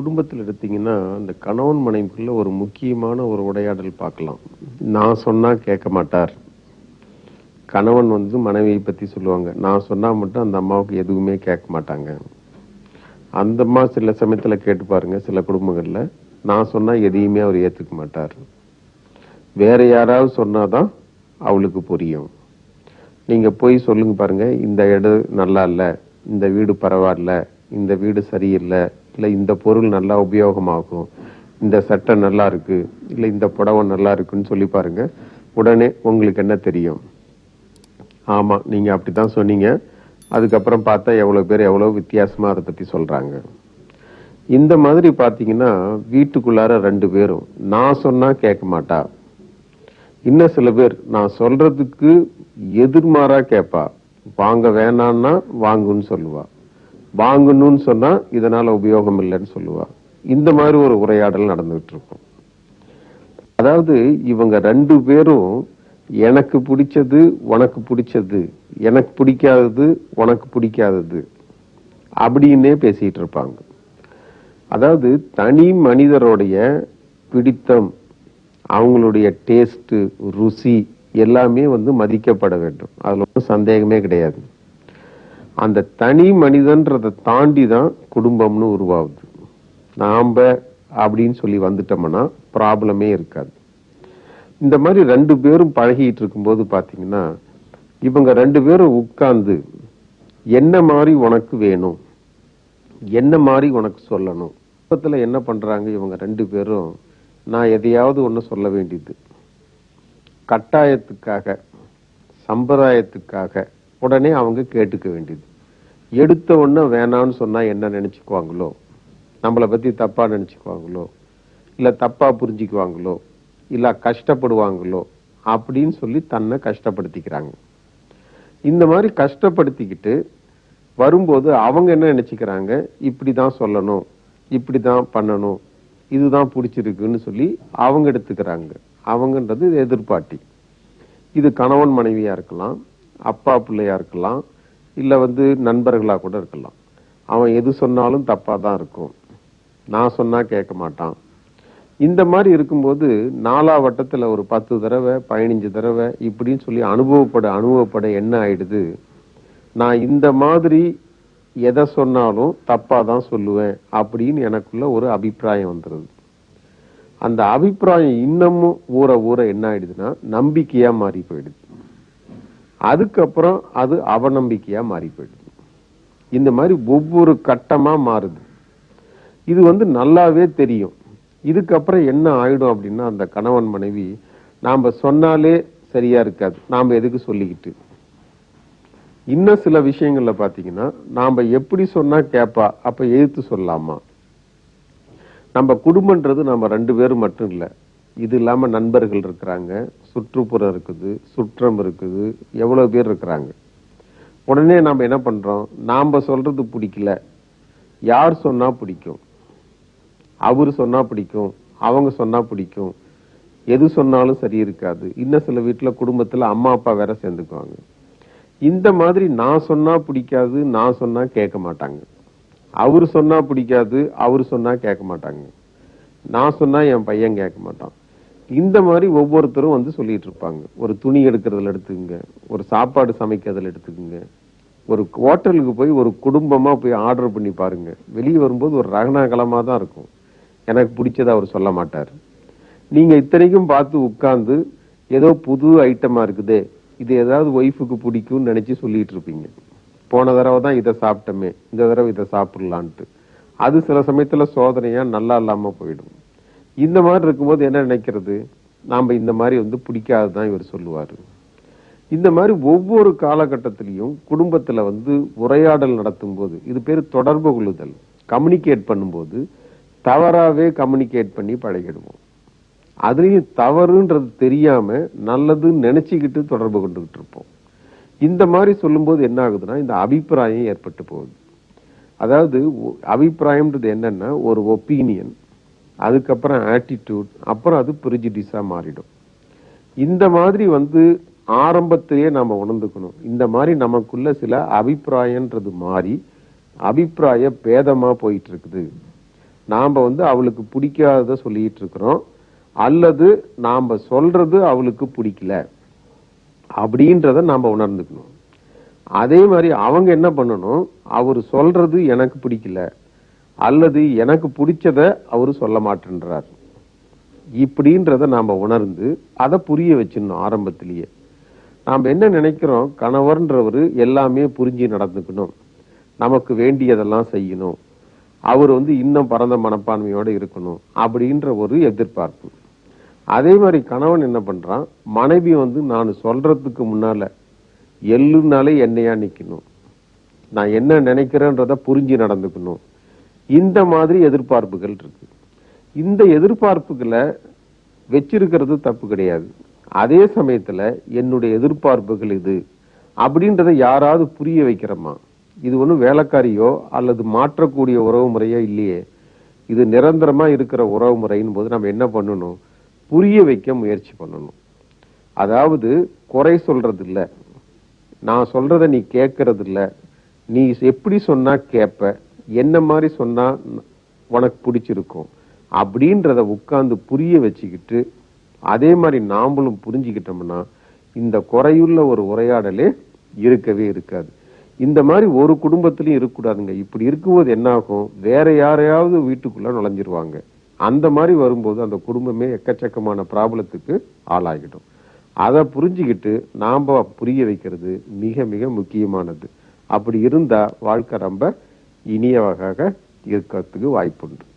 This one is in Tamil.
குடும்பத்தில் எடுத்தீங்கன்னா இந்த கணவன் மனைவிக்குள்ள ஒரு முக்கியமான ஒரு உரையாடல் பார்க்கலாம். நான் சொன்னால் கேட்க மாட்டார். கணவன் வந்து மனைவியை பற்றி சொல்லுவாங்க. நான் சொன்னால் மட்டும் அந்த அம்மாவுக்கு எதுவுமே கேட்க மாட்டாங்க. அந்த அம்மா சில சமயத்தில் கேட்டு பாருங்க சில குடும்பங்களில். நான் சொன்னால் எதையுமே அவர் ஏற்றுக்க மாட்டார். வேற யாராவது சொன்னால் தான் அவளுக்கு புரியும். நீங்கள் போய் சொல்லுங்க பாருங்கள் இந்த இடம் நல்லா இல்லை இந்த வீடு பரவாயில்ல இந்த வீடு சரியில்லை இல்ல இந்த பொருள் நல்லா உபயோகமாகும் இந்த சட்டை நல்லா இருக்கு இல்ல இந்த புடவை நல்லா இருக்குன்னு சொல்லி பாருங்க. உடனே உங்களுக்கு என்ன தெரியும்? ஆமா நீங்க அப்படித்தான் சொன்னீங்க. அதுக்கப்புறம் பார்த்தா எவ்வளவு பேர் எவ்வளவு வித்தியாசமா அதை பத்தி சொல்றாங்க. இந்த மாதிரி பார்த்தீங்கன்னா வீட்டுக்குள்ளார ரெண்டு பேரும் நான் சொன்னா கேட்க மாட்டா. இன்னும் சில பேர் நான் சொல்றதுக்கு எதிர்மாறா கேட்பா. வாங்க வேணான்னா வாங்குன்னு சொல்லுவா. வாங்கணும்னு சொன்னா இதனால உபயோகம் இல்லைன்னு சொல்லுவா. இந்த மாதிரி ஒரு உரையாடல் நடந்துகிட்டு இருக்கும் அதாவது இவங்க ரெண்டு பேரும் எனக்கு பிடிச்சது உனக்கு பிடிச்சது எனக்கு பிடிக்காதது உனக்கு பிடிக்காதது அப்படின்னே பேசிட்டு இருப்பாங்க அதாவது தனி மனிதருடைய பிடித்தம் அவங்களுடைய டேஸ்ட் ருசி எல்லாமே வந்து மதிக்கப்பட வேண்டும். அதுல ஒன்றும் சந்தேகமே கிடையாது. அந்த தனி மனிதன்றதை தாண்டி தான் குடும்பம்னு உருவாகுது. நாம் அப்படின்னு சொல்லி வந்துட்டோம்னா ப்ராப்ளமே இருக்காது. இந்த மாதிரி ரெண்டு பேரும் பழகிட்டு இருக்கும்போது பார்த்தீங்கன்னா இவங்க ரெண்டு பேரும் உட்கார்ந்து என்ன மாதிரி உனக்கு வேணும் என்ன மாதிரி உனக்கு சொல்லணும் குடும்பத்தில் என்ன பண்றாங்க இவங்க ரெண்டு பேரும் நான் எதையாவது ஒண்ணு சொல்ல வேண்டியது. கட்டாயத்துக்காக சம்பிரதாயத்துக்காக உடனே அவங்க கேட்டுக்க வேண்டியது. எடுத்த உடனே வேணான்னு சொன்னால் என்ன நினச்சிக்குவாங்களோ? நம்மளை பற்றி தப்பாக நினச்சிக்குவாங்களோ? இல்லை தப்பாக புரிஞ்சுக்குவாங்களோ? இல்லை கஷ்டப்படுவாங்களோ? அப்படின்னு சொல்லி தன்னை கஷ்டப்படுத்திக்கிறாங்க. இந்த மாதிரி கஷ்டப்படுத்திக்கிட்டு வரும்போது அவங்க என்ன நினச்சிக்கிறாங்க? இப்படி தான் சொல்லணும் இப்படி தான் பண்ணணும் இதுதான் பிடிச்சிருக்குன்னு சொல்லி அவங்க எடுத்துக்கிறாங்க. அவங்கன்றது எதிர்பார்ட்டி இது கணவன் மனைவியாக இருக்கலாம் அப்பா பிள்ளையாக இருக்கலாம் இல்லை வந்து நண்பர்களாக கூட இருக்கலாம். அவன் எது சொன்னாலும் தப்பாக தான் இருக்கும். நான் சொன்னால் கேட்க மாட்டான். இந்த மாதிரி இருக்கும்போது நாலா வட்டத்தில் ஒரு பத்து தடவை பதினஞ்சு தடவை இப்படின்னு சொல்லி அனுபவப்பட அனுபவப்பட என்ன ஆயிடுது? நான் இந்த மாதிரி எதை சொன்னாலும் தப்பாக தான் சொல்லுவேன் அப்படின்னு எனக்குள்ள ஒரு அபிப்பிராயம் வந்துருது. அந்த அபிப்பிராயம் இன்னமும் ஊற ஊற என்ன ஆயிடுதுன்னா நம்பிக்கையாக மாறி போயிடுது. அதுக்கப்புறம் அது அவநம்பிக்கையா மாறி போயிடுது இந்த மாதிரி ஒவ்வொரு கட்டமா மாறுது. இது வந்து நல்லாவே தெரியும். இதுக்கப்புறம் என்ன ஆயிடும் அப்படின்னா அந்த கணவன் மனைவி நாம சொன்னாலே சரியா இருக்காது. நாம எதுக்கு சொல்லிக்கிட்டு? இன்னும் சில விஷயங்கள்ல பார்த்தீங்கன்னா நாம எப்படி சொன்னா கேட்பா அப்ப எழுத்து சொல்லலாமா நம்ம குடும்பன்றது நம்ம ரெண்டு பேரும் மட்டும் இல்ல. இது இல்லாமல் நண்பர்கள் இருக்கிறாங்க சுற்றுப்புறம் இருக்குது சுற்றம் இருக்குது எவ்வளவு பேர் இருக்கிறாங்க. உடனே நாம் என்ன பண்றோம்? நாம் சொல்றது பிடிக்கல. யார் சொன்னால் பிடிக்கும்? அவர் சொன்னால் பிடிக்கும் அவங்க சொன்னால் பிடிக்கும். எது சொன்னாலும் சரி இருக்காது. இன்னும் சில வீட்டில் குடும்பத்தில் அம்மா அப்பா வேற சேர்ந்துக்குவாங்க. இந்த மாதிரி நான் சொன்னால் பிடிக்காது நான் சொன்னால் கேட்க மாட்டாங்க. அவர் சொன்னால் பிடிக்காது அவர் சொன்னால் கேட்க மாட்டாங்க. நான் சொன்னால் என் பையன் கேட்க மாட்டான். இந்த மாதிரி ஒவ்வொருத்தரும் வந்து சொல்லிட்டு இருப்பாங்க. ஒரு துணி எடுக்கிறதுல எடுத்துக்கோங்க ஒரு சாப்பாடு சமைக்கிறதுல எடுத்துக்கோங்க ஒரு ஹோட்டலுக்கு போய் ஒரு குடும்பமாக போய் ஆர்டர் பண்ணி பாருங்க. வெளியே வரும்போது ஒரு ரகணாகலமாக தான் இருக்கும். எனக்கு பிடிச்சதை அவர் சொல்ல மாட்டார். நீங்கள் இத்தனைக்கும் பார்த்து உட்காந்து ஏதோ புது ஐட்டமாக இருக்குதே இது ஏதாவது ஒய்ஃபுக்கு பிடிக்கும்னு நினச்சி சொல்லிட்டு இருப்பீங்க. போன தடவை தான் இதை சாப்பிட்டோமே இந்த தடவை இதை சாப்பிட்லான்ட்டு. அது சில சமயத்தில் சோதனையாக நல்லா இல்லாமல் போயிடும். இந்த மாதிரி இருக்கும்போது என்ன நினைக்கிறது? நாம் இந்த மாதிரி வந்து பிடிக்காதுதான் இவர் சொல்லுவார். இந்த மாதிரி ஒவ்வொரு காலகட்டத்திலையும் குடும்பத்தில் வந்து உரையாடல் நடத்தும் போது இது பேர் தொடர்பு கொள்ளுதல். கம்யூனிகேட் பண்ணும்போது தவறாகவே கம்யூனிகேட் பண்ணி பழகிடுவோம். அதுலேயும் தவறுன்றது தெரியாமல் நல்லதுன்னு நினச்சிக்கிட்டு தொடர்பு கொண்டுகிட்டு இருப்போம். இந்த மாதிரி சொல்லும்போது என்ன ஆகுதுன்னா இந்த அபிப்பிராயம் ஏற்பட்டு போகுது. அதாவது அபிப்பிராயம்ன்றது என்னென்னா ஒரு ஒப்பீனியன். அதுக்கப்புறம் ஆட்டிடியூட் அப்புறம் அது பிரிஜிடிஸாக மாறிடும். இந்த மாதிரி வந்து ஆரம்பத்திலேயே நம்ம உணர்ந்துக்கணும். இந்த மாதிரி நமக்குள்ள சில அபிப்பிராயன்றது மாறி அபிப்பிராய பேதமாக போயிட்டு இருக்குது நாம் வந்து அவளுக்கு பிடிக்காததை சொல்லிட்டு இருக்கிறோம் அல்லது நாம் சொல்றது அவளுக்கு பிடிக்கல. அப்படின்றத நாம் உணர்ந்துக்கணும். அதே மாதிரி அவங்க என்ன பண்ணணும்? அவர் சொல்றது எனக்கு பிடிக்கல. அல்லது எனக்கு பிடிச்சத அவர் சொல்ல மாட்டேன்றார். இப்படின்றத நாம் உணர்ந்து அதை புரிய வச்சிடணும் ஆரம்பத்திலேயே. நாம் என்ன நினைக்கிறோம்? கணவர்ன்றவர் எல்லாமே புரிஞ்சு நடந்துக்கணும். நமக்கு வேண்டியதெல்லாம் செய்யணும். அவர் வந்து இன்னும் பரந்த மனப்பான்மையோடு இருக்கணும் அப்படின்ற ஒரு எதிர்பார்ப்பு. அதே மாதிரி கணவன் என்ன பண்ணுறான் மனைவி வந்து நான் சொல்கிறதுக்கு முன்னால் எள்ளுனாலே என்னையா நிற்கணும் நான் என்ன நினைக்கிறேன்றத புரிஞ்சு நடந்துக்கணும். இந்த மாதிரி எதிர்பார்ப்புகள் இருக்கு. இந்த எதிர்பார்ப்புகளை வச்சிருக்கிறது தப்பு கிடையாது. அதே சமயத்தில் என்னுடைய எதிர்பார்ப்புகள் இது அப்படின்றத யாராவது புரிய வைக்கிறோமா? இது ஒன்றும் வேலைக்காரியோ அல்லது மாற்றக்கூடிய உறவு முறையோ இல்லையே. இது நிரந்தரமாக இருக்கிற உறவு முறையின் போது நம்ம என்ன பண்ணணும்? புரிய வைக்க முயற்சி பண்ணணும். அதாவது குறை சொல்றது இல்லை நான் சொல்றத நீ கேட்கறது இல்லை நீ எப்படி சொன்னா கேட்ப? என்ன மாதிரி சொன்னால் உனக்கு பிடிச்சிருக்கும்? அப்படின்றத உட்காந்து புரிய வச்சுக்கிட்டு அதே மாதிரி நாம்பளும் புரிஞ்சுக்கிட்டோம்னா இந்த குறையுள்ள ஒரு உரையாடலே இருக்கவே இருக்காது. இந்த மாதிரி ஒரு குடும்பத்திலையும் இருக்கக்கூடாதுங்க. இப்படி இருக்கும்போது என்னாகும்? வேற யாரையாவது வீட்டுக்குள்ள நுழைஞ்சிருவாங்க. அந்த மாதிரி வரும்போது அந்த குடும்பமே எக்கச்சக்கமான ப்ராப்ளத்துக்கு ஆளாகிடும். அதை புரிஞ்சுக்கிட்டு நாம் புரிய வைக்கிறது மிக மிக முக்கியமானது. அப்படி இருந்தால் வாழ்க்கை ரொம்ப இனிய இருக்கிறதுக்கு வாய்ப்புண்டு.